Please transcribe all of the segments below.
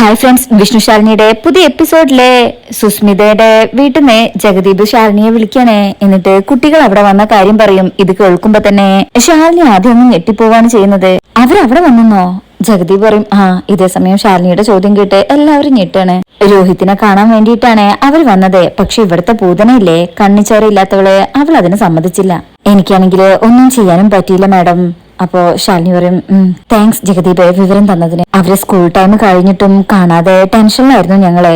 Hi friends Vishnu ശാലിനിയുടെ പുതിയ എപ്പിസോഡിലെ സുസ്മിതയുടെ വീട്ടിൽ നിന്ന് ജഗദീപ് ശാലിനിയെ വിളിക്കാനേ എന്നിട്ട് കുട്ടികൾ അവിടെ വന്ന കാര്യം പറയും. ഇത് കേൾക്കുമ്പോ തന്നെ ശാലിനി ആദ്യം ഒന്ന് ഞെട്ടിപ്പോവാണ് ചെയ്യുന്നത്. അവരവിടെ വന്നെന്നോ? ജഗദീപ് പറയും. ആ ഇതേ സമയം ശാലിനിയുടെ ചോദ്യം കേട്ട് എല്ലാവരും ഞെട്ടാണ്. രോഹിത്തിനെ കാണാൻ വേണ്ടിയിട്ടാണ് അവർ വന്നത്. പക്ഷെ ഇവിടുത്തെ പൂതനയില്ലേ? കണ്ണിച്ചോരയില്ലാത്തവൾ അവൾ അതിനെ സമ്മതിച്ചില്ല. എനിക്കാണെങ്കിൽ ഒന്നും ചെയ്യാനും പറ്റിയില്ല മാഡം. അപ്പോ ശാലിനി പറയും താങ്ക്സ് ജഗദീപ് വിവരം തന്നതിന്. അവരെ സ്കൂൾ ടൈം കഴിഞ്ഞിട്ടും കാണാതെ ടെൻഷനിലായിരുന്നു ഞങ്ങൾ.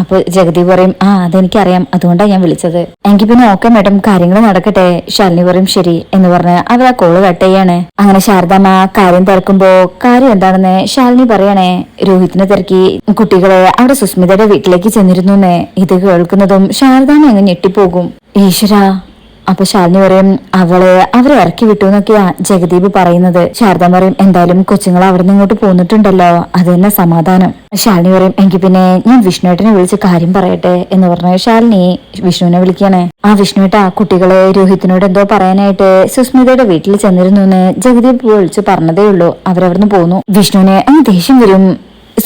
അപ്പൊ ജഗദീപ് പറയും ആ അതെനിക്കറിയാം. അതുകൊണ്ടാണ് ഞാൻ വിളിച്ചത്. എങ്കിൽ പിന്നെ ഓക്കെ മാഡം കാര്യങ്ങൾ നടക്കട്ടെ. ശാലിനി പറയും ശരി എന്ന് പറഞ്ഞ് അവർ ആ കോൾ കട്ട് ചെയ്യാണ്. അങ്ങനെ ശാരദാമ്മ കാര്യം തിരക്കുമ്പോ കാര്യം എന്താണെന്ന് ശാലിനി പറയണേ. രോഹിത്തിനെ തിരക്കി. കുട്ടികളെ അവിടെ സുസ്മിതയുടെ വീട്ടിലേക്ക് ചെന്നിരുന്നു ഇത് കേൾക്കുന്നതും ശാരദാമ്മ അങ്ങ് ഞെട്ടിപ്പോകും. ഈശ്വര അപ്പൊ ശാലിനി പറയും അവൾ അവരെ ഇറക്കി വിട്ടു എന്നൊക്കെയാ ജഗദീപ് പറയുന്നത്. ശാരദ പറയും എന്തായാലും കൊച്ചുങ്ങൾ അവിടെ നിന്ന് ഇങ്ങോട്ട് പോന്നിട്ടുണ്ടല്ലോ. അത് തന്നെ സമാധാനം. ശാലിനി പറയും എങ്കിൽ പിന്നെ ഞാൻ വിഷ്ണുവേട്ടനെ വിളിച്ച് കാര്യം പറയട്ടെ എന്ന് പറഞ്ഞ ശാലിനി വിഷ്ണുവിനെ വിളിക്കാണ്. ആ വിഷ്ണുവേട്ട കുട്ടികളെ രോഹിത്തിനോട് എന്തോ പറയാനായിട്ട് സുസ്മിതയുടെ വീട്ടിൽ ചെന്നിരുന്നു എന്ന് ജഗദീപ് വിളിച്ച് പറഞ്ഞതേ ഉള്ളൂ. അവരവിടുന്ന് പോന്നു. വിഷ്ണുവിനെ അങ്ങ് ദേഷ്യം വരും.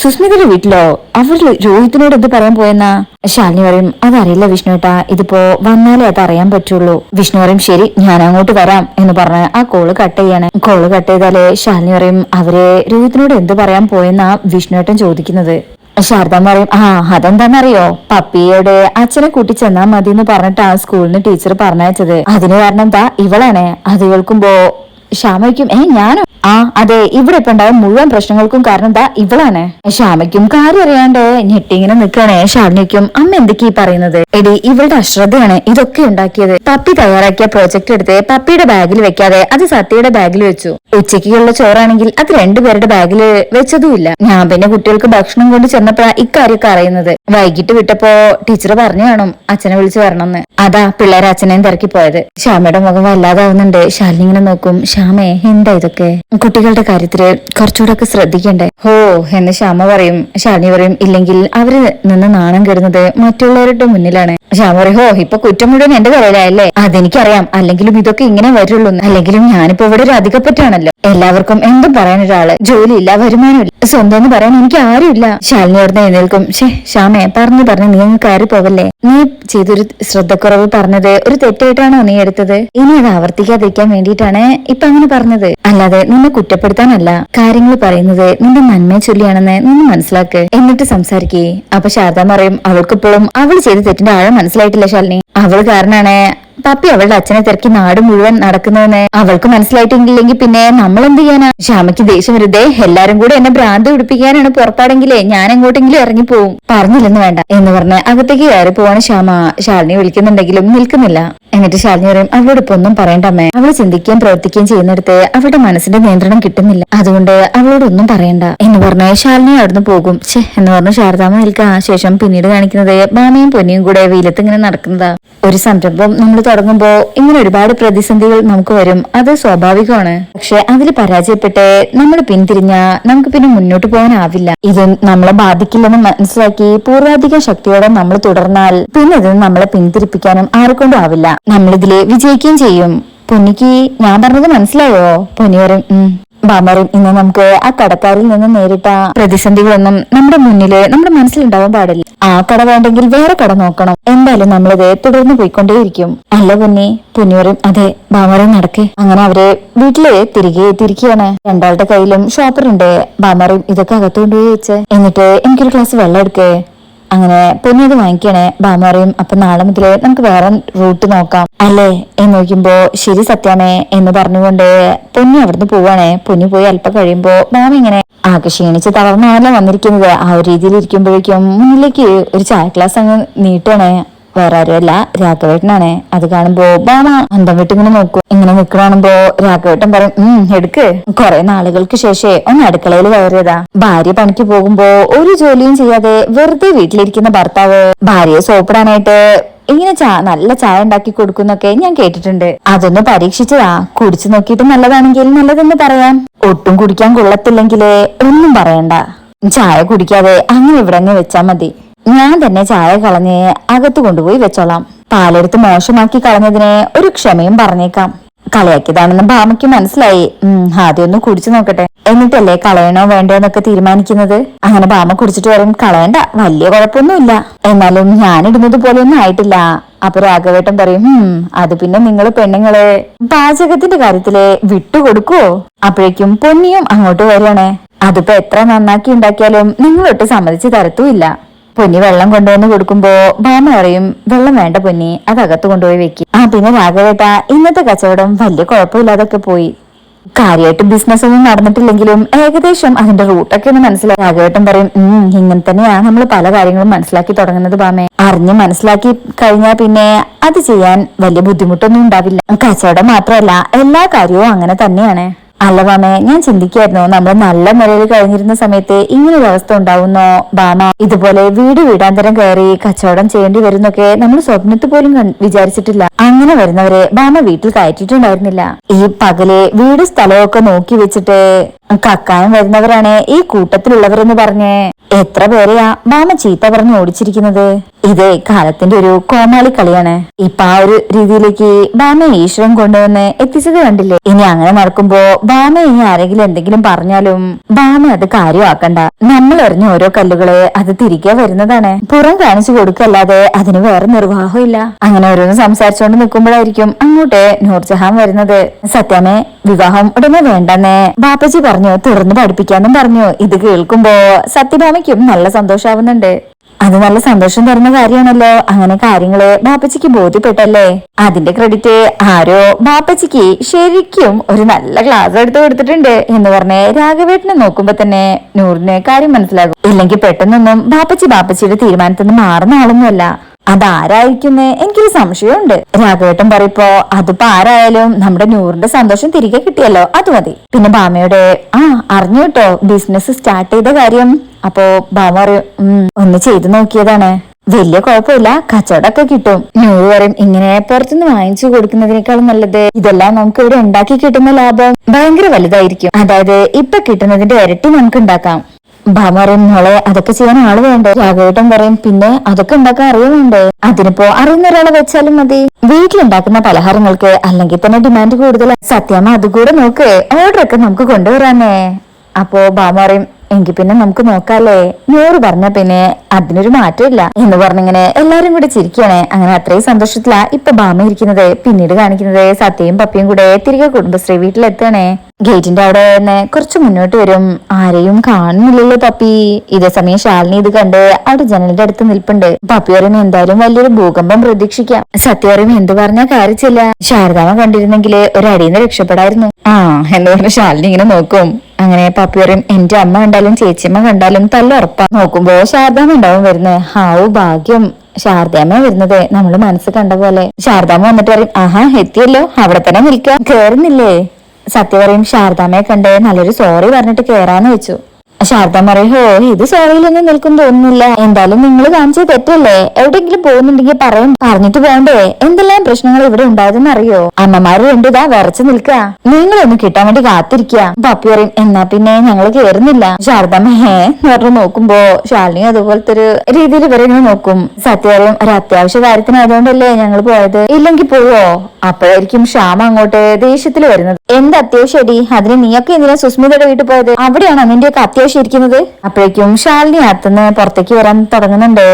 സുസ്മിതയുടെ വീട്ടിലോ? അവർ രോഹിത്തിനോട് എന്ത് പറയാൻ പോയെന്നാ? ശാലിനി പറയും അതറിയില്ല വിഷ്ണു ഏട്ടാ ഇതിപ്പോ വന്നാലേ അത് അറിയാൻ പറ്റുള്ളൂ. വിഷ്ണു പറയും ശരി ഞാൻ അങ്ങോട്ട് വരാം എന്ന് പറഞ്ഞ് ആ കോൾ കട്ട് ചെയ്യാണ്. കോൾ കട്ട് ചെയ്താലേ ശാലിനി പറയും അവർ രോഹിത്തിനോട് എന്ത് പറയാൻ പോയെന്നാ വിഷ്ണു ഏട്ടൻ ചോദിക്കുന്നത്? ശാരദ പറയും ആ അതെന്താണെന്നറിയോ പപ്പിയുടെ അച്ഛനെ കൂട്ടി ചെന്നാ മതി എന്ന് പറഞ്ഞിട്ടാ സ്കൂളിന് ടീച്ചർ പറഞ്ഞയച്ചത്. അതിന് കാരണം എന്താ ഇവളാണ്. അത് കേൾക്കുമ്പോ ശ്യാമയ്ക്കും ഏ ഞാനോ? ആ അതെ ഇവിടെ ഇപ്പൊ ഉണ്ടായ മുഴുവൻ പ്രശ്നങ്ങൾക്കും കാരണം എന്താ ഇവളാണ്. ശ്യാമയ്ക്കും കാര്യം അറിയാണ്ട് ഞെട്ടിങ്ങനെ നിൽക്കണേ ശാലിനിക്കും അമ്മ എന്തൊക്കെയാ പറയുന്നത്? എടി ഇവളുടെ അശ്രദ്ധയാണ് ഇതൊക്കെ ഉണ്ടാക്കിയത്. പപ്പി തയ്യാറാക്കിയ പ്രോജക്ട് എടുത്ത് പപ്പിയുടെ ബാഗിൽ വെക്കാതെ അത് സത്യയുടെ ബാഗിൽ വെച്ചു. ഉച്ചയ്ക്കുള്ള ചോറാണെങ്കിൽ അത് രണ്ടുപേരുടെ ബാഗിൽ വെച്ചതുമില്ല. ഞാൻ പിന്നെ കുട്ടികൾക്ക് ഭക്ഷണം കൊണ്ട് ചെന്നപ്പോഴാ ഇക്കാര്യൊക്കെ അറിയുന്നത്. വൈകിട്ട് വിട്ടപ്പോ ടീച്ചർ പറഞ്ഞു കാണും അച്ഛനെ വിളിച്ചു വരണമെന്ന്. അതാ പിള്ളേരെ അച്ഛനെയും തിരക്കി പോയത് ശ്യാമയുടെ മുഖം വല്ലാതാവുന്നുണ്ട്. ശാലിനി ഇങ്ങനെ നോക്കും ശ്യാമേ എന്താ ഇതൊക്കെ? കുട്ടികളുടെ കാര്യത്തിൽ കുറച്ചുകൂടെ ഒക്കെ ശ്രദ്ധിക്കണ്ടേ? ഹോ എന്ന് ശ്യാമ പറയും. ശാലിനി പറയും ഇല്ലെങ്കിൽ അവർ നിന്ന് നാണം കെടുന്നത് മറ്റുള്ളവരുടെ മുന്നിലാണ്. ശ്യാമ പറയും ഹോ ഇപ്പൊ കുറ്റം മുഴുവൻ എന്റെ തലയിലായല്ലേ? അതെനിക്കറിയാം. അല്ലെങ്കിലും ഇതൊക്കെ ഇങ്ങനെ വരുള്ളൂ. അല്ലെങ്കിലും ഞാനിപ്പോ ഇവിടെ ഒരു അധികപ്പറ്റാണല്ലോ എല്ലാവർക്കും എന്തും പറയാൻ ഒരാൾ ജോലിയില്ല വരുമാനമില്ല. സ്വന്തം എന്ന് പറയാൻ എനിക്ക് ആരുമില്ല. ശാലിനി ഓർന്ന് എഴുന്നേൽക്കും. ഷേ ശ്യാമേ പറഞ്ഞു പറഞ്ഞു നീ അങ്ങ് കയറി പോവല്ലേ നീ ചെയ്തൊരു ശ്രദ്ധക്കുറവ് പറഞ്ഞത് ഒരു തെറ്റായിട്ടാണോ നീ എടുത്തത്? ഇനി അത് ആവർത്തിക്കാതിരിക്കാൻ വേണ്ടിയിട്ടാണ് ഇപ്പൊ അങ്ങനെ പറഞ്ഞത്. അല്ലാതെ നിന്നെ കുറ്റപ്പെടുത്താനല്ല. കാര്യങ്ങൾ പറയുന്നത് നിന്റെ നന്മയെ ചൊല്ലിയാണെന്ന് നിന്ന് മനസ്സിലാക്ക്. എന്നിട്ട് സംസാരിക്കേ. അപ്പൊ ശാരദ പറയും അവൾക്കിപ്പോഴും അവൾ ചെയ്ത തെറ്റിന്റെ ആഴം മനസ്സിലായിട്ടില്ല ശാലിനി. അവൾ കാരണമാണ് പപ്പി അവളുടെ അച്ഛനെ തിരക്കി നാട് മുഴുവൻ നടക്കുന്നതെന്ന് അവൾക്ക് മനസ്സിലായിട്ടില്ലെങ്കിൽ പിന്നെ നമ്മൾ എന്ത് ചെയ്യാനാ? ശ്യാമയ്ക്ക് ദേഷ്യം വരുതെ എല്ലാരും കൂടെ എന്നെ ഭ്രാന്ത് പിടിപ്പിക്കാനാണ് പുറപ്പാടെങ്കിലേ ഞാൻ എങ്ങോട്ടെങ്കിലും ഇറങ്ങി പോവും പറഞ്ഞില്ലെന്ന് വേണ്ട എന്ന് പറഞ്ഞ് അകത്തേക്ക് കയറി പോവാണ് ശ്യാമ. ശാലിനി വിളിക്കുന്നുണ്ടെങ്കിലും നിൽക്കുന്നില്ല. എന്നിട്ട് ശാലിനി പറയും അവളോട് ഇപ്പൊ ഒന്നും പറയണ്ടമ്മേ അവൾ ചിന്തിക്കുകയും പ്രവർത്തിക്കുകയും ചെയ്യുന്നിടത്ത് അവളുടെ മനസ്സിന്റെ നിയന്ത്രണം കിട്ടുന്നില്ല. അതുകൊണ്ട് അവളോട് ഒന്നും പറയണ്ട. എന്ന് പറഞ്ഞ് ശാലിനി അവിടുന്ന് പോകും. ഛേ എന്ന് പറഞ്ഞ് ശാരദാമ്മ നിൽക്കുക ശേഷം പിന്നീട് കാണിക്കുന്നത് മാമയും പൊന്നിയും കൂടെ വെയിലത്ത് ഇങ്ങനെ നടക്കുന്നതാ. ഒരു സംരംഭം നമ്മൾ തുടങ്ങുമ്പോ ഇങ്ങനെ ഒരുപാട് പ്രതിസന്ധികൾ നമുക്ക് വരും. അത് സ്വാഭാവികമാണ്. പക്ഷെ അതിൽ പരാജയപ്പെട്ട് നമ്മൾ പിന്തിരിഞ്ഞ നമുക്ക് പിന്നെ മുന്നോട്ട് പോകാനാവില്ല. ഇത് നമ്മളെ ബാധിക്കില്ലെന്ന് മനസ്സിലാക്കി പൂർവാധിക ശക്തിയോടെ നമ്മൾ തുടർന്നാൽ പിന്നെ ഇത് നമ്മളെ പിന്തിരിപ്പിക്കാനും ആരെക്കൊണ്ടും ആവില്ല. നമ്മളിതിൽ വിജയിക്കുകയും ചെയ്യും. പൊന്നിക്ക് ഞാൻ പറഞ്ഞത് മനസ്സിലായോ? പൊന്നി പറയും ബാമറും ഇന്ന് നമുക്ക് ആ കടക്കാരിൽ നിന്ന് നേരിട്ട പ്രതിസന്ധികളൊന്നും നമ്മുടെ മുന്നിൽ നമ്മുടെ മനസ്സിലുണ്ടാവാൻ പാടില്ല. ആ കട വേണ്ടെങ്കിൽ വേറെ കട നോക്കണം. എന്തായാലും നമ്മളിത് തുടർന്ന് പോയിക്കൊണ്ടേയിരിക്കും. അല്ല പൊന്നി പുന്നിയറും അതെ ബാമറും നടക്ക്. അങ്ങനെ അവർ വീട്ടിൽ തിരികെ എത്തിയിരിക്കുകയാണ്. രണ്ടാളുടെ കയ്യിലും ഷോപ്പറുണ്ട് ബാമറും ഇതൊക്കെ അകത്തുകൊണ്ടുപോയി വെച്ച്. എന്നിട്ട് എനിക്കൊരു ഗ്ലാസ് വെള്ളം എടുക്കേ. അങ്ങനെ പൊന്നി അത് വാങ്ങിക്കണേ ബാമറിയും അപ്പൊ നാളെ മുതൽ നമുക്ക് വേറെ റൂട്ട് നോക്കാം. അല്ലേ? എന്ന് നോക്കുമ്പോ ശരി സത്യാമേ എന്ന് പറഞ്ഞുകൊണ്ട് പൊന്നി അവിടുന്ന് പോവാണേ. പൊന്നി പോയി അല്പം കഴിയുമ്പോ ബാമ ഇങ്ങനെ ആകെ ക്ഷീണിച്ച് തളർന്നാണല്ലോ വന്നിരിക്കുന്നത്. ആ ഒരു രീതിയിൽ ഇരിക്കുമ്പോഴേക്കും മുന്നിലേക്ക് ഒരു ചായ ഗ്ലാസ് അങ്ങ് നീട്ടണേ വേറെ ആരുമല്ല രാഘവേട്ടനാണ്. അത് കാണുമ്പോ ബാമ അന്തം വിട്ട് ഇങ്ങനെ നോക്കും. ഇങ്ങനെ നിൽക്കണാണുമ്പോ രാഘവേട്ടൻ പറയും ഉം എടുക്ക്. കുറെ നാളുകൾക്ക് ശേഷേ ഒന്ന് അടുക്കളയിൽ കയറിയതാ. ഭാര്യ പണിക്ക് പോകുമ്പോ ഒരു ജോലിയും ചെയ്യാതെ വെറുതെ വീട്ടിലിരിക്കുന്ന ഭർത്താവ് ഭാര്യയെ സോപ്പിടാനായിട്ട് ഇങ്ങനെ ചാ നല്ല ചായ ഉണ്ടാക്കി കൊടുക്കുന്നൊക്കെ ഞാൻ കേട്ടിട്ടുണ്ട്. അതൊന്ന് പരീക്ഷിച്ചതാ. കുടിച്ചു നോക്കിയിട്ട് നല്ലതാണെങ്കിൽ നല്ലതെന്ന് പറയാം ഒട്ടും കുടിക്കാൻ കൊള്ളത്തില്ലെങ്കിലേ ഒന്നും പറയണ്ട. ചായ കുടിക്കാതെ അങ്ങനെ ഇവിടെ അങ്ങ് വെച്ചാ മതി. ഞാൻ തന്നെ ചായ കളഞ്ഞ് അകത്ത് കൊണ്ടുപോയി വെച്ചോളാം. പാലെടുത്ത് മോശമാക്കി കളഞ്ഞതിന് ഒരു ക്ഷമയും പറഞ്ഞേക്കാം. കളയാക്കിയതാണെന്ന് ഭാമയ്ക്ക് മനസ്സിലായി. ഉം ആദ്യം ഒന്ന് കുടിച്ചു നോക്കട്ടെ. എന്നിട്ടല്ലേ കളയണോ വേണ്ടോ എന്നൊക്കെ തീരുമാനിക്കുന്നത്? അങ്ങനെ ഭാമ കുടിച്ചിട്ട് വരും കളയണ്ട വലിയ കുഴപ്പമൊന്നുമില്ല. എന്നാലും ഞാൻ ഇടുന്നത് പോലെയൊന്നും ആയിട്ടില്ല. അപ്പൊ രാഘവേട്ടൻ പറയും അത് പിന്നെ നിങ്ങൾ പെണ്ണുങ്ങൾ പാചകത്തിന്റെ കാര്യത്തിൽ വിട്ടുകൊടുക്കുവോ? അപ്പോഴേക്കും പൊന്നിയും അങ്ങോട്ട് വരികയാണേ. അതിപ്പോ എത്ര നന്നാക്കി ഉണ്ടാക്കിയാലും നിങ്ങളൊട്ട് സമ്മതിച്ച് തരത്തുമില്ല. പൊന്നി വെള്ളം കൊണ്ടുവന്ന് കൊടുക്കുമ്പോ മാമ പറയും വെള്ളം വേണ്ട പൊന്നി അത് അകത്ത് കൊണ്ടുപോയി വെക്കും. ആ പിന്നെ രാഘവേട്ട ഇന്നത്തെ കച്ചവടം വലിയ കുഴപ്പമില്ലാതൊക്കെ പോയി. കാര്യമായിട്ട് ബിസിനസ് ഒന്നും നടന്നിട്ടില്ലെങ്കിലും ഏകദേശം അതിന്റെ റൂട്ടൊക്കെ ഒന്ന് മനസ്സിലായി. രാഘവേട്ടൻ പറയും ഉം ഇങ്ങനെ തന്നെയാ നമ്മൾ പല കാര്യങ്ങളും മനസ്സിലാക്കി തുടങ്ങുന്നത് പാമേ അറിഞ്ഞ് മനസ്സിലാക്കി കഴിഞ്ഞാൽ പിന്നെ അത് ചെയ്യാൻ വലിയ ബുദ്ധിമുട്ടൊന്നും ഉണ്ടാവില്ല. കച്ചവടം മാത്രമല്ല എല്ലാ കാര്യവും അങ്ങനെ തന്നെയാണ്. അല്ല മാമേ ഞാൻ ചിന്തിക്കായിരുന്നു നമ്മൾ നല്ല നിലയിൽ കഴിഞ്ഞിരുന്ന സമയത്ത് ഇങ്ങനൊരു അവസ്ഥ ഉണ്ടാവുന്നോ? ബാമ ഇതുപോലെ വീട് വീടാന്തരം കയറി കച്ചവടം ചെയ്യേണ്ടി വരുന്നൊക്കെ നമ്മൾ സ്വപ്നത്തിൽ പോലും വിചാരിച്ചിട്ടില്ല. അങ്ങനെ വരുന്നവരെ ബാമ വീട്ടിൽ കയറ്റിയിട്ടുണ്ടായിരുന്നില്ല. ഈ പകൽ വീട് സ്ഥലമൊക്കെ നോക്കി വെച്ചിട്ട് കക്കാനും വരുന്നവരാണ് ഈ കൂട്ടത്തിലുള്ളവരെന്ന് പറഞ്ഞ്. എത്ര പേരെയാ ബാമ ചീത്ത പറഞ്ഞ് ഓടിച്ചിരിക്കുന്നത്? ഇത് കാലത്തിന്റെ ഒരു കോമാളി കളിയാണ്. ഇപ്പൊ ആ ഒരു രീതിയിലേക്ക് ബാമ ഈശ്വരൻ കൊണ്ടുവന്ന് എത്തിച്ചത് കണ്ടില്ലേ? ഇനി അങ്ങനെ നടക്കുമ്പോ ബാമ ഇനി ആരെങ്കിലും എന്തെങ്കിലും പറഞ്ഞാലും ബാമ അത് കാര്യമാക്കണ്ട. നമ്മൾ എറിഞ്ഞ ഓരോ കല്ലുകളെ അത് തിരികെ വരുന്നതാണ്. പുറം കാണിച്ചു കൊടുക്കല്ലാതെ അതിന് വേറെ നിർവാഹമില്ല. അങ്ങനെ ഓരോന്ന് സംസാരിച്ചുകൊണ്ട് നിൽക്കുമ്പോഴായിരിക്കും അങ്ങോട്ട് നൂർജഹാൻ വരുന്നത്. സത്യമേ വിവാഹം ഉടനെ വേണ്ടെന്ന് ബാപ്പജി പറഞ്ഞു തുറന്നു പഠിപ്പിക്കാന്നും പറഞ്ഞു. ഇത് കേൾക്കുമ്പോ സത്യഭാമയ്ക്കും നല്ല സന്തോഷാവുന്നുണ്ട്. അത് നല്ല സന്തോഷം തരുന്ന കാര്യമാണല്ലോ. അങ്ങനെ കാര്യങ്ങൾ ബാപ്പച്ചിക്ക് ബോധ്യപ്പെട്ടല്ലേ? അതിന്റെ ക്രെഡിറ്റ് ആരോ ബാപ്പച്ചിക്ക് ശരിക്കും ഒരു നല്ല ക്ലാസ് എടുത്തു കൊടുത്തിട്ടുണ്ട് എന്ന് പറഞ്ഞ് രാഘവേട്ടനെ നോക്കുമ്പോ തന്നെ നൂറിന് കാര്യം മനസ്സിലാകും. ഇല്ലെങ്കിൽ പെട്ടെന്നൊന്നും ബാപ്പച്ചി ബാപ്പച്ചിയുടെ തീരുമാനത്തിൽ നിന്ന് മാറുന്ന ആളൊന്നുമല്ല. അതാരായിരിക്കുന്നേ എനിക്കൊരു സംശയമുണ്ട്. രാഘവേട്ടൻ പറയപ്പോ അതിപ്പോ ആരായാലും നമ്മുടെ നൂറിന്റെ സന്തോഷം തിരികെ കിട്ടിയല്ലോ അത് മതി. പിന്നെ ബാമയുടെ ആ അറിഞ്ഞു കേട്ടോ ബിസിനസ് സ്റ്റാർട്ട് ചെയ്ത കാര്യം. അപ്പോ ബാമ പറയും ഒന്ന് ചെയ്തു നോക്കിയതാണ്. വലിയ കുഴപ്പമില്ല കച്ചവടമൊക്കെ കിട്ടും. നൂറ് പറയും ഇങ്ങനെ പുറത്തുനിന്ന് വാങ്ങിച്ചു കൊടുക്കുന്നതിനേക്കാളും നല്ലത്. ഇതെല്ലാം നമുക്ക് ഇവിടെ ഉണ്ടാക്കി കിട്ടുന്ന ലാഭം ഭയങ്കര വലുതായിരിക്കും. അതായത് ഇപ്പൊ കിട്ടുന്നതിന്റെ ഇരട്ടി നമുക്ക് ഉണ്ടാക്കാം. ഭാമ പറയും മോളെ അതൊക്കെ ചെയ്യാൻ ആൾ വേണ്ടേ? രാഘവേട്ടൻ പറയും പിന്നെ അതൊക്കെ ഉണ്ടാക്കാൻ അറിയുന്നുണ്ടേ അതിനിപ്പോ അറിയുന്ന ഒരാളെ വെച്ചാലും മതി. വീട്ടിലുണ്ടാക്കുന്ന പലഹാരങ്ങൾക്ക് അല്ലെങ്കിൽ തന്നെ ഡിമാൻഡ് കൂടുതലാണ് സത്യമ്മ അതുകൂടെ നോക്ക് ഓർഡർ ഒക്കെ നമുക്ക് കൊണ്ടുവരാനേ. അപ്പോ ഭാമ പറയും എങ്കിൽ പിന്നെ നമുക്ക് നോക്കാല്ലേ? നൂറ് പറഞ്ഞ പിന്നെ അതിനൊരു മാറ്റമില്ല. എന്ന് പറഞ്ഞിങ്ങനെ എല്ലാരും കൂടെ ചിരിക്കണേ അങ്ങനെ അത്രയും സന്തോഷത്തിലാ ഇപ്പൊ ബാമ ഇരിക്കുന്നത്. പിന്നീട് കാണിക്കുന്നത് സത്യയും പപ്പിയും കൂടെ തിരികെ കുടുംബശ്രീ വീട്ടിലെത്തണേ ഗേറ്റിന്റെ അവിടെ തന്നെ കുറച്ച് മുന്നോട്ട് വരും. ആരെയും കാണുന്നില്ലല്ലോ പപ്പി. ഇതേ സമയം ശാലിനി ഇത് കണ്ട് അവിടെ ജനലിന്റെ അടുത്ത് നിൽപ്പുണ്ട്. പപ്പി പറയുന്ന എന്തായാലും വലിയൊരു ഭൂകമ്പം പ്രതീക്ഷിക്കാം. സത്യ പറയും എന്ത് പറഞ്ഞാ കാര്യച്ചില്ല ശാരദാമ കണ്ടിരുന്നെങ്കിൽ അടിയിൽ നിന്ന് രക്ഷപ്പെടായിരുന്നു. ആ എന്ന് പറഞ്ഞ ശാലിനി ഇങ്ങനെ നോക്കും. അങ്ങനെ പപ്പി പറയും എന്റെ അമ്മ കണ്ടാലും ചേച്ചിയമ്മ കണ്ടാലും തല്ലുറപ്പാ നോക്കുമ്പോ ശാരദാമ്മ ഉണ്ടാവും വരുന്നത് ഹാവു ഭാഗ്യം. ശാരദാമ്മ വരുന്നത്. നമ്മൾ മനസ്സ് കണ്ട പോലെ. ശാരദാമ്മ വന്നിട്ട് പറയും ആഹാ എത്തിയല്ലോ. അവിടെ തന്നെ നിൽക്കാം. കേറുന്നില്ലേ? സത്യ പറയും ശാരദാമ്മയെ കണ്ട് നല്ലൊരു സോറി പറഞ്ഞിട്ട് കേറാന്ന് വെച്ചു. ശാരദാമ്മ പറയും ഹോ ഇത് സോറിയിലൊന്നും നിൽക്കും തോന്നുന്നില്ല. എന്തായാലും നിങ്ങൾ കാണിച്ചത് തെറ്റല്ലേ? എവിടെയെങ്കിലും പോകുന്നുണ്ടെങ്കിൽ പറയും. പറഞ്ഞിട്ട് പോണ്ടേ. എന്തെല്ലാം പ്രശ്നങ്ങൾ ഇവിടെ ഉണ്ടായതെന്ന് അറിയോ? അമ്മമാര് രണ്ടിതാ വിറച്ചു നിൽക്കുക നിങ്ങളൊന്ന് കിട്ടാൻ വേണ്ടി കാത്തിരിക്കുക. പപ്പി പറയും എന്നാ പിന്നെ ഞങ്ങൾ കേറുന്നില്ല. ശാരദാമ്മ ഹേ എന്ന് പറഞ്ഞു നോക്കുമ്പോ ശാലിനി അതുപോലത്തെ ഒരു രീതിയിൽ ഇവരെ നോക്കും. സത്യ പറയും ഒരു അത്യാവശ്യ കാര്യത്തിനായതുകൊണ്ടല്ലേ ഞങ്ങൾ പോയത്? ഇല്ലെങ്കിൽ പോവോ? അപ്പോഴായിരിക്കും ശ്യാമ അങ്ങോട്ട് ദേഷ്യത്തിൽ വരുന്നത്. എന്ത് അത്യാവശ്യടി? അതിന് നീയൊക്കെ എന്തിനാ സുസ്മിതയുടെ വീട്ടിൽ പോയത്? അവിടെയാണോ നിന്റെയൊക്കെ അത്യാവശ്യം ഇരിക്കുന്നത് അപ്പോഴേക്കും ശാലിനി അകത്തുനിന്ന് പുറത്തേക്ക് വരാൻ തുടങ്ങുന്നുണ്ട്.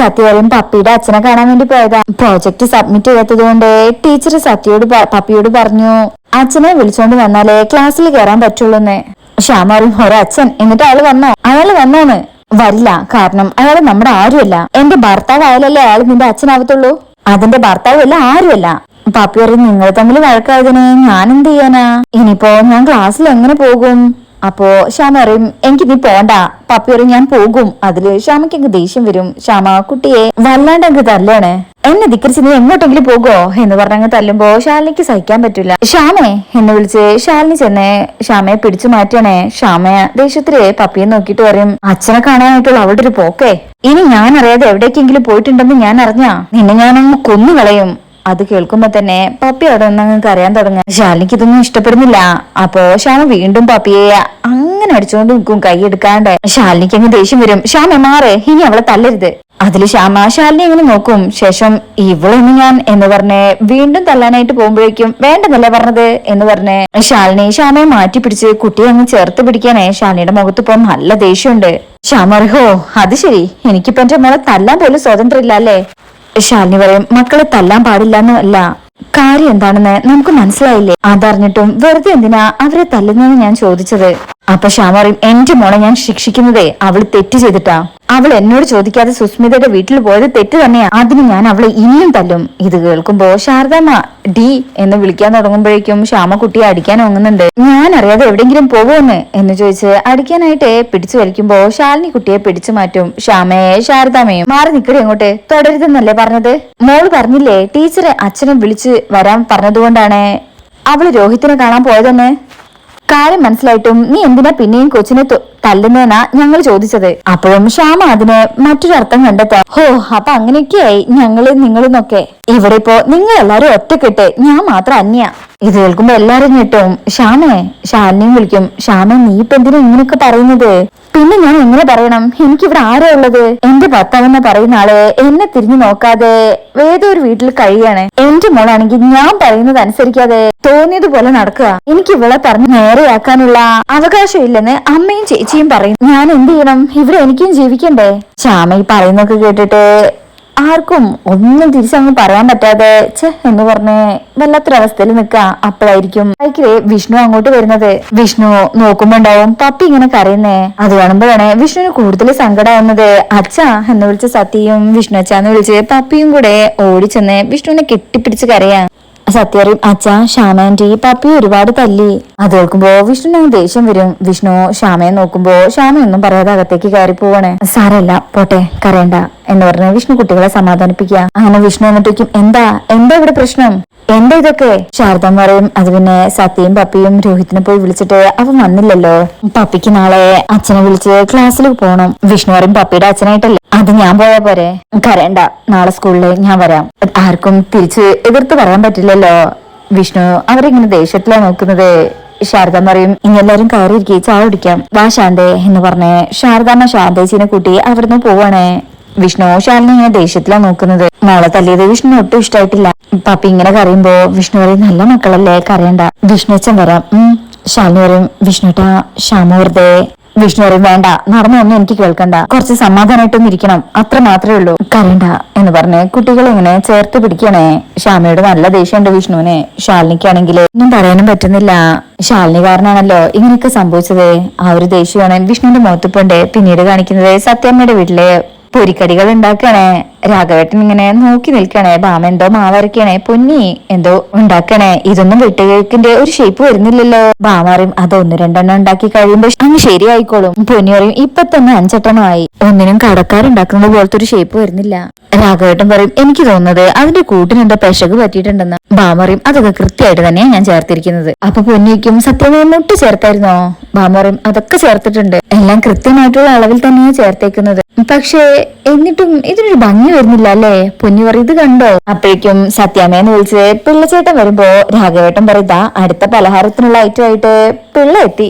സത്യവരും പപ്പിയുടെ അച്ഛനെ കാണാൻ വേണ്ടി പോയതാ. പ്രോജക്ട് സബ്മിറ്റ് ചെയ്യാത്തത് കൊണ്ട് ടീച്ചർ സത്യയോട് പപ്പിയോട് പറഞ്ഞു അച്ഛനെ വിളിച്ചോണ്ട് വന്നാലേ ക്ലാസ്സിൽ കയറാൻ പറ്റുള്ളൂന്ന്. ശ്യാമ പറയും ഒരച്ഛൻ എന്നിട്ട് അയാൾ വന്നോ? അയാൾ വന്നോന്ന്? വരില്ല. കാരണം അയാൾ നമ്മുടെ ആരുമല്ല. എന്റെ ഭർത്താവ് ആയാലല്ലേ അയാൾ നിന്റെ അച്ഛനാവത്തുള്ളൂ. അതിന്റെ ഭർത്താവല്ല ആരുമല്ല. പപ്പി പറയും നിങ്ങൾ തമ്മിൽ വഴക്കായതിനെ ഞാൻ എന്ത് ചെയ്യാനാ? ഇനിയിപ്പോ ഞാൻ ക്ലാസ്സിൽ എങ്ങനെ പോകും? അപ്പോ ശ്യാമ പറയും എനിക്ക് നീ പോണ്ട പപ്പി പറയും ഞാൻ പോകും. അതിൽ ശ്യാമയ്ക്ക് അങ്ങ് ദേഷ്യം വരും. ശ്യാമ കുട്ടിയെ വല്ലാണ്ട് അങ്ങ് തല്ലാണ് എന്നെ ധിക്കരിച്ച് നീ എങ്ങോട്ടെങ്കിലും പോകുമോ എന്ന് പറഞ്ഞങ്ങ് തല്ലുമ്പോ ശാലിനിക്ക് സഹിക്കാൻ പറ്റില്ല ശ്യാമേ എന്ന് വിളിച്ച് ശാലിനി ചെന്ന് ശ്യാമയെ പിടിച്ചു മാറ്റണേ ശ്യാമ ദേഷ്യത്തിൽ പപ്പിയെ നോക്കിട്ട് പറയും അച്ഛനെ കാണാനായിട്ടുള്ള അവിടെ ഒരു പോക്കേ. ഇനി ഞാൻ അറിയാതെ എവിടേക്കെങ്കിലും പോയിട്ടുണ്ടെന്ന് ഞാൻ അറിഞ്ഞാ? നിന്നെ ഞാനങ്ങ് കൊന്നു കളയും. അത് കേൾക്കുമ്പോ തന്നെ പപ്പി അവിടെ നിന്ന് കരയാൻ തുടങ്ങുക ശാലിനിക്ക് ഇതൊന്നും ഇഷ്ടപ്പെടുന്നില്ല. അപ്പോ ശ്യാമ വീണ്ടും പപ്പിയെ അങ്ങനെ അടിച്ചുകൊണ്ട് നിൽക്കും കൈ എടുക്കാണ്ട്. ശാലിനിക്ക് അങ്ങ് ദേഷ്യം വരും. ശ്യാമ മാറേ ഇനി അവളെ തല്ലരുത്. അതിൽ ശ്യാമ ശാലിനി അങ്ങനെ നോക്കും. ശേഷം ഇവളൊന്ന് ഞാൻ എന്ന് പറഞ്ഞ് വീണ്ടും തല്ലാനായിട്ട് പോകുമ്പോഴേക്കും വേണ്ടെന്നല്ലേ പറഞ്ഞത് എന്ന് പറഞ്ഞ് ശാലിനി ശ്യാമയെ മാറ്റി പിടിച്ച് കുട്ടിയെ അങ്ങ് ചേർത്ത് പിടിക്കാനേ ശാലിനിയുടെ മുഖത്ത് ഇപ്പൊ നല്ല ദേഷ്യമുണ്ട്. ശ്യാമ അത് ശരി. എനിക്കിപ്പോ എന്റെ മോളെ തല്ലാൻ പോലും സ്വാതന്ത്ര്യം ഇല്ല അല്ലേ? ശാലിനി പറയും മക്കളെ തല്ലാൻ പാടില്ല എന്നല്ല കാര്യം എന്താണെന്ന് നമുക്ക് മനസ്സിലായില്ലേ? അതറിഞ്ഞിട്ടും വെറുതെ എന്തിനാ അവരെ തല്ലുന്നതെന്ന് ഞാൻ ചോദിച്ചത്. അപ്പൊ ശ്യാമ പറയും എന്റെ മോളെ ഞാൻ ശിക്ഷിക്കുന്നതേ അവൾ തെറ്റ് ചെയ്തിട്ടാ. അവൾ എന്നോട് ചോദിക്കാതെ സുസ്മിതയുടെ വീട്ടിൽ പോയത് തെറ്റ് തന്നെയാ. അതിന് ഞാൻ അവളെ ഇനിയും തല്ലും. ഇത് കേൾക്കുമ്പോ ശാരദാമ്മ ഡി എന്ന് വിളിക്കാൻ തുടങ്ങുമ്പോഴേക്കും ശ്യാമ കുട്ടിയെ അടിക്കാൻ ഒങ്ങുന്നുണ്ട് ഞാൻ അറിയാതെ എവിടെയെങ്കിലും പോകുമെന്ന് എന്ന് ചോദിച്ച് അടിക്കാനായിട്ട് പിടിച്ചു വലിക്കുമ്പോ ശാലിനി കുട്ടിയെ പിടിച്ചു മാറ്റും. ശ്യാമയെ ശാരദാമ്മയും മാറി നിക്കടി അങ്ങോട്ട്. തുടരുതെന്നല്ലേ പറഞ്ഞത്? മോൾ പറഞ്ഞില്ലേ ടീച്ചറെ അച്ഛനെ വിളിച്ച് വരാൻ പറഞ്ഞതുകൊണ്ടാണ് അവൾ രോഹിത്തിനെ കാണാൻ പോയതെന്ന്. കാര്യം മനസ്സിലായിട്ടും നീ എന്തിനാ പിന്നെയും കൊച്ചിനെ തൊ- തല്ലുന്നതെന്നാ ഞങ്ങൾ ചോദിച്ചത്? അപ്പോഴും ശ്യാമ അതിന് മറ്റൊരർത്ഥം കണ്ടെത്താം. ഹോ അപ്പൊ അങ്ങനെയൊക്കെയായി ഞങ്ങൾ നിങ്ങളെന്നൊക്കെ ഇവിടെ ഇപ്പോ നിങ്ങൾ എല്ലാരും ഒറ്റക്കെട്ട് ഞാൻ മാത്രം അന്യ. ഇത് കേൾക്കുമ്പോ എല്ലാരും ഞെട്ടും. ശ്യാമേ ശാലിനിയും വിളിക്കും. ശ്യാമേ നീ ഇപ്പൊ എന്തിനാ ഇങ്ങനെയൊക്കെ പറയുന്നത്? പിന്നെ ഞാൻ എങ്ങനെ പറയണം? എനിക്കിവിടെ ആരാ ഉള്ളത്? എന്റെ ഭർത്താവെന്ന് പറയുന്ന ആൾ എന്നെ തിരിഞ്ഞു നോക്കാതെ വേദൊരു വീട്ടിൽ കഴിയാണ് എന്റെ മോളാണെങ്കിൽ ഞാൻ പറയുന്നത് അനുസരിക്കാതെ തോന്നിയതുപോലെ നടക്കുക. എനിക്ക് ഇവളെ പറഞ്ഞ് നേരെയാക്കാനുള്ള അവകാശം ഇല്ലെന്ന് അമ്മയും ചേച്ചിയും പറയും. ഞാൻ എന്ത് ചെയ്യണം? ഇവിടെ എനിക്കും ജീവിക്കണ്ടേ? ശ്യാമ ഈ പറയുന്നൊക്കെ കേട്ടിട്ട് ആർക്കും ഒന്നും തിരിച്ചങ്ങ് പറയാൻ പറ്റാതെ ചെ എന്ന് പറഞ്ഞ് വല്ലാത്തൊരവസ്ഥയിൽ നിക്ക അപ്പോഴായിരിക്കും ബൈക്കിലെ വിഷ്ണു അങ്ങോട്ട് വരുന്നത്. വിഷ്ണു നോക്കുമ്പോ ഉണ്ടാവും പപ്പി ഇങ്ങനെ കരയുന്നേ? അത് കാണുമ്പോഴാണ് വിഷ്ണുവിന് കൂടുതൽ സങ്കടമാവുന്നത് അച്ഛ എന്ന് വിളിച്ച സത്യയും വിഷ്ണു അച്ഛാന്ന് വിളിച്ച് പപ്പിയും കൂടെ ഓടിച്ചെന്ന് വിഷ്ണുവിനെ കെട്ടിപ്പിടിച്ച് കരയാ സത്യറിയും അച്ഛാ ശ്യാമേന്റെ പപ്പി ഒരുപാട് തല്ലി. അത് കേൾക്കുമ്പോ വിഷ്ണുവിന് ദേഷ്യം വരും. വിഷ്ണു ശ്യാമയെ നോക്കുമ്പോ ശ്യാമയൊന്നും പറയാതെ അകത്തേക്ക് കയറി പോവാണ്. സാരല്ല പോട്ടെ കരയണ്ട എന്ന് പറഞ്ഞ് വിഷ്ണു കുട്ടികളെ സമാധാനിപ്പിക്കുക. അങ്ങനെ വിഷ്ണു എന്നിട്ടേക്കും എന്താ? എന്താ ഇവിടെ പ്രശ്നം? എന്താ ഇതൊക്കെ? ശാരദം പറയും അത് പിന്നെ സത്യയും പപ്പിയും രോഹിത്തിനെ പോയി വിളിച്ചിട്ട് അവൻ വന്നില്ലല്ലോ. പപ്പിക്ക് നാളെ അച്ഛനെ വിളിച്ച് ക്ലാസ്സിൽ പോകണം വിഷ്ണു പറയും പപ്പിയുടെ അച്ഛനായിട്ടല്ലേ? അത് ഞാൻ പോയാ പോരെ. കരയണ്ട നാളെ സ്കൂളിൽ ഞാൻ വരാം. ആർക്കും തിരിച്ച് എതിർത്ത് പറയാൻ പറ്റില്ലല്ലോ. വിഷ്ണു അവരിങ്ങനെ ദേഷ്യത്തിലാ നോക്കുന്നത്. ശാരദാമ്മ പറയും ഇനി എല്ലാരും കയറിയിരിക്കെ ചായ കുടിക്കാം. വാ ശാന്തേ എന്ന് പറഞ്ഞ് ശാരദാമ്മ ശാന്തേച്ചിനെ കൂട്ടി അവിടുന്ന് പോവാണേ. വിഷ്ണു ശാലിനെ ഇങ്ങനെ ദേഷ്യത്തിലാ നോക്കുന്നത്. നാളെ തല്ലിയത് വിഷ്ണു ഒട്ടും ഇഷ്ടായിട്ടില്ല പപ്പി ഇങ്ങനെ കരയുമ്പോ വിഷ്ണു പറയും നല്ല മക്കളല്ലേ? കരയണ്ട. വിഷ്ണു അച്ഛൻ വരാം ശാലിനി പറയും വിഷ്ണുട്ടാ ശ്യാമ വെറുതെ. വിഷ്ണു പറയും വേണ്ട നടന്നൊന്നും എനിക്ക് കേൾക്കണ്ട. കുറച്ച് സമാധാനമായിട്ടൊന്നും ഇരിക്കണം. അത്ര മാത്രമേ ഉള്ളൂ. കറിയണ്ട എന്ന് പറഞ്ഞ് കുട്ടികൾ ഇങ്ങനെ ചേർത്ത് പിടിക്കണേ. ശ്യാമയോട് നല്ല ദേഷ്യമുണ്ട് വിഷ്ണുവിനെ. ശാലിനിക്കാണെങ്കിൽ ഒന്നും പറയാനും പറ്റുന്നില്ല. ശാലിനി കാരനാണല്ലോ ഇങ്ങനെയൊക്കെ സംഭവിച്ചത്. ആ ഒരു ദേഷ്യമാണ് വിഷ്ണുവിന്റെ മുഖത്തിപ്പുണ്ട് പിന്നീട് കാണിക്കുന്നത് സത്യമ്മയുടെ വീട്ടിലെ പൊരിക്കടികൾ ഉണ്ടാക്കണേ രാഘവേട്ടൻ ഇങ്ങനെ നോക്കി നിൽക്കണേ ബാമ എന്തോ മാവരക്കണേ പൊന്നി എന്തോ ഉണ്ടാക്കണേ ഇതൊന്നും വെട്ടുകേക്കിന്റെ ഒരു ഷേപ്പ് വരുന്നില്ലല്ലോ. ബാമറിയും അത് ഒന്ന് രണ്ടെണ്ണം ഉണ്ടാക്കി കഴിയുമ്പോ അങ്ങ് ശരിയായിക്കോളും. പൊന്നി പറയും ഇപ്പൊ തന്നെ അഞ്ചെട്ടെണ്ണമായി ഒന്നിനും കടക്കാരുണ്ടാക്കുന്നത് പോലത്തെ ഒരു ഷേപ്പ് വരുന്നില്ല. രാഘവേട്ടൻ പറയും എനിക്ക് തോന്നുന്നത് അതിന്റെ കൂട്ടിന് എന്തോ പെശക് പറ്റിയിട്ടുണ്ടെന്ന്. ബാമറിയും അതൊക്കെ കൃത്യമായിട്ട് തന്നെയാണ് ഞാൻ ചേർത്തിരിക്കുന്നത്. അപ്പൊ പൊന്നിക്കും സത്യമായി മുട്ട് ചേർത്തായിരുന്നോ? ബാമറിയും അതൊക്കെ ചേർത്തിട്ടുണ്ട്. എല്ലാം കൃത്യമായിട്ടുള്ള അളവിൽ തന്നെയാണ് ചേർത്തേക്കുന്നത്. പക്ഷേ എന്നിട്ടും ഇതിനൊരു ഭംഗി വരുന്നില്ല അല്ലേ പൊന്നി പറയും ഇത് കണ്ടോ? അപ്പോഴേക്കും സത്യാമ്മയെന്ന് വിളിച്ച് പിള്ളച്ചേട്ടൻ വരുമ്പോ രാഘവേട്ടൻ പറയുതാ അടുത്ത പലഹാരത്തിനുള്ള ഐറ്റമായിട്ട് പിള്ള എത്തി.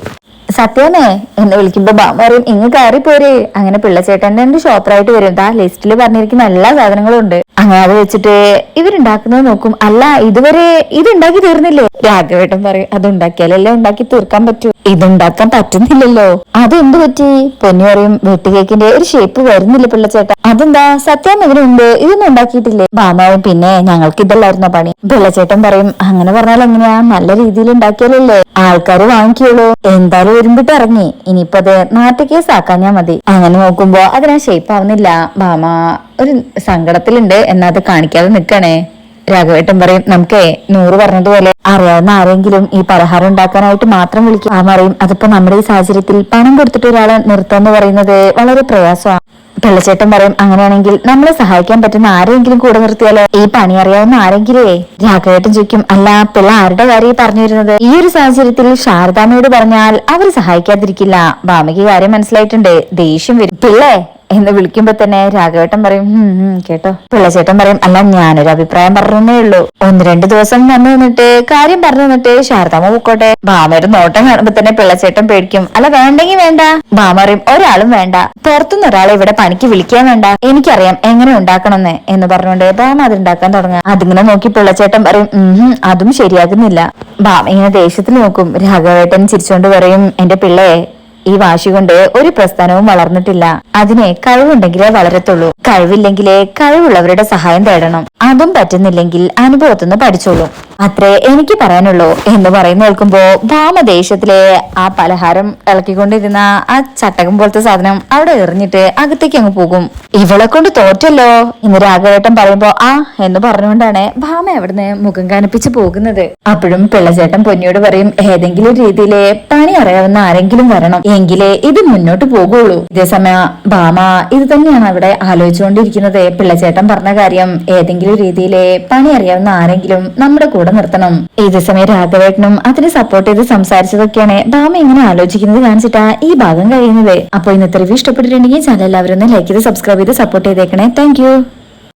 സത്യമേ എന്ന് വിളിക്കുമ്പോ ബാമ പറയും ഇങ്ങ് കയറി പോരെ അങ്ങനെ പിള്ളച്ചേട്ടന്റെ എന്റെ ഷോപ്പറായിട്ട് വരും. ആ ലിസ്റ്റിൽ പറഞ്ഞിരിക്കുന്ന എല്ലാ സാധനങ്ങളും ഉണ്ട് അങ്ങനെ അത് വെച്ചിട്ട് ഇവരുണ്ടാക്കുന്നത് നോക്കും. അല്ല ഇതുവരെ ഇത് ഉണ്ടാക്കി തീർന്നില്ലേ? രാഘവേട്ടൻ പറയും അത് ഉണ്ടാക്കിയാലല്ലേ ഉണ്ടാക്കി തീർക്കാൻ പറ്റൂ. ഇതുണ്ടാക്കാൻ പറ്റുന്നില്ലല്ലോ. അതെന്ത് പറ്റി? പൊന്നു പറയും വെട്ടുകേക്കിന്റെ ഒരു ഷേപ്പ് വരുന്നില്ല പിള്ളച്ചേട്ട. അതെന്താ? സത്യം ഇതിനുണ്ട് ഇതൊന്നും ഉണ്ടാക്കിയിട്ടില്ലേ? ബാമാവും പിന്നെ ഞങ്ങൾക്ക് ഇതല്ലായിരുന്നോ പണി? പിള്ളച്ചേട്ടൻ പറയും അങ്ങനെ പറഞ്ഞാൽ എങ്ങനെയാ? നല്ല രീതിയിൽ ഉണ്ടാക്കിയാലല്ലേ ആൾക്കാര് വാങ്ങിക്കുള്ളൂ. എന്തായാലും ഒരുമ്പിട്ട് ഇറങ്ങി. ഇനിയിപ്പോ അത് നാട്ടുകേസ് ആക്കാൻ ഞാൻ മതി. അങ്ങനെ നോക്കുമ്പോ അതിനാ ഷേപ്പ് ആവുന്നില്ല. ഭാമ ഒരു സങ്കടത്തിലുണ്ട്. എന്നാ അത് കാണിക്കാതെ നിക്കണേ രാഘവേട്ടൻ പറയും നമുക്കേ നൂറ് പറഞ്ഞതുപോലെ അറിയാവുന്ന ആരെങ്കിലും ഈ പലഹാരം ഉണ്ടാക്കാനായിട്ട് മാത്രം വിളിക്കും. ആ പറയും അതിപ്പോ നമ്മുടെ ഈ സാഹചര്യത്തിൽ പണം കൊടുത്തിട്ട് ഒരാളെ നിർത്താന്ന് പറയുന്നത് വളരെ പ്രയാസമാണ്. പിള്ളച്ചേട്ടൻ പറയും അങ്ങനെയാണെങ്കിൽ നമ്മളെ സഹായിക്കാൻ പറ്റുന്ന ആരെങ്കിലും കൂടെ നിർത്തിയാലോ? ഈ പണി അറിയാവുന്ന ആരെങ്കിലേ? രാഘവേട്ടൻ ചോദിക്കും അല്ല പിള്ള ആരുടെ കാര്യം പറഞ്ഞു വരുന്നത്? ഈ ഒരു സാഹചര്യത്തിൽ ശാരദാമ്മയോട് പറഞ്ഞാൽ അവർ സഹായിക്കാതിരിക്കില്ല. ഭാമയ്ക്ക് കാര്യം മനസ്സിലായിട്ടുണ്ട് ദേഷ്യം വരും. പിള്ളേ എന്ന് വിളിക്കുമ്പോ തന്നെ രാഘവേട്ടൻ പറയും "ഉം, ഉം, കേട്ടോ. പിള്ളച്ചേട്ടൻ പറയും അല്ല ഞാനൊരു അഭിപ്രായം പറഞ്ഞേ ഉള്ളൂ. ഒന്ന് രണ്ട് ദിവസം വന്നു നിന്നിട്ട് കാര്യം പറഞ്ഞു നിന്നിട്ട് ശാരദാമ്മ പൊക്കോട്ടെ. ഭാമയുടെ നോട്ടം കാണുമ്പോ തന്നെ പിള്ളച്ചേട്ടൻ പേടിക്കും. അല്ല വേണ്ടെങ്കി വേണ്ട. ഭാമ പറയും ഒരാളും വേണ്ട. പുറത്തുനിന്ന് ഒരാളെ ഇവിടെ പണിക്ക് വിളിക്കാൻ വേണ്ട. എനിക്കറിയാം എങ്ങനെ ഉണ്ടാക്കണമെന്ന് എന്ന് പറഞ്ഞുകൊണ്ട് ഭാമ അത് ഉണ്ടാക്കാൻ തുടങ്ങാം അതിങ്ങനെ നോക്കി പിള്ളച്ചേട്ടൻ പറയും അതും ശരിയാകുന്നില്ല. ഭാമ ഇങ്ങനെ ദേഷ്യത്തിൽ നോക്കും. രാഘവേട്ടൻ ചിരിച്ചോണ്ട് പറയും എന്റെ പിള്ളയെ ഈ വാശി കൊണ്ട് ഒരു പ്രസ്ഥാനവും വളർന്നിട്ടില്ല. അതിനെ കഴിവുണ്ടെങ്കിലേ വളരത്തുള്ളൂ. കഴിവില്ലെങ്കിലേ കഴിവുള്ളവരുടെ സഹായം തേടണം. അതും പറ്റുന്നില്ലെങ്കിൽ അനുഭവത്തുനിന്ന് പഠിച്ചോളൂ. അത്രേ എനിക്ക് പറയാനുള്ളൂ എന്ന് പറയുന്ന കേൾക്കുമ്പോ ഭാമദേശത്തിലെ ആ പലഹാരം ഇളക്കിക്കൊണ്ടിരുന്ന ആ ചട്ടകം പോലത്തെ സാധനം അവിടെ എറിഞ്ഞിട്ട് അകത്തേക്ക് അങ്ങ് പോകും. ഇവളെ കൊണ്ട് തോറ്റല്ലോ എന്ന് രാഘവേട്ടൻ പറയുമ്പോ ആ എന്ന് പറഞ്ഞുകൊണ്ടാണ് ഭാമ അവിടുന്ന് മുഖം കാണിപ്പിച്ച് പോകുന്നത്. അപ്പോഴും പിള്ളചേട്ടൻ പൊന്നിയോട് പറയും ഏതെങ്കിലും രീതിയിലെ പണി അറിയാവുന്ന ആരെങ്കിലും വരണം. എങ്കിലേ ഇത് മുന്നോട്ട് പോകുള്ളൂ. ഇതേസമയം ഭാമ ഇത് തന്നെയാണ് അവിടെ ആലോചിച്ചുകൊണ്ടിരിക്കുന്നത്. പിള്ളചേട്ടൻ പറഞ്ഞ കാര്യം ഏതെങ്കിലും രീതിയിലെ പണി അറിയാവുന്ന ആരെങ്കിലും നമ്മുടെ കൂടെ നിർത്തണം. ഇതേസമയം രാഘവേട്ടനും അതിനെ സപ്പോർട്ട് ചെയ്ത് സംസാരിച്ചതൊക്കെയാണ് ഭാമ ഇങ്ങനെ ആലോചിക്കുന്നത് കാണിച്ചിട്ടാ ഈ ഭാഗം കഴിയുന്നത്. അപ്പൊ ഇന്നത്തെ റിവ്യൂ ഇഷ്ടപ്പെട്ടിട്ടുണ്ടെങ്കിൽ ചാനൽ എല്ലാവരും ഒന്ന് ലൈക്ക് ചെയ്ത് സബ്സ്ക്രൈബ് ചെയ്ത് സപ്പോർട്ട് ചെയ്തേക്കണേ. താങ്ക്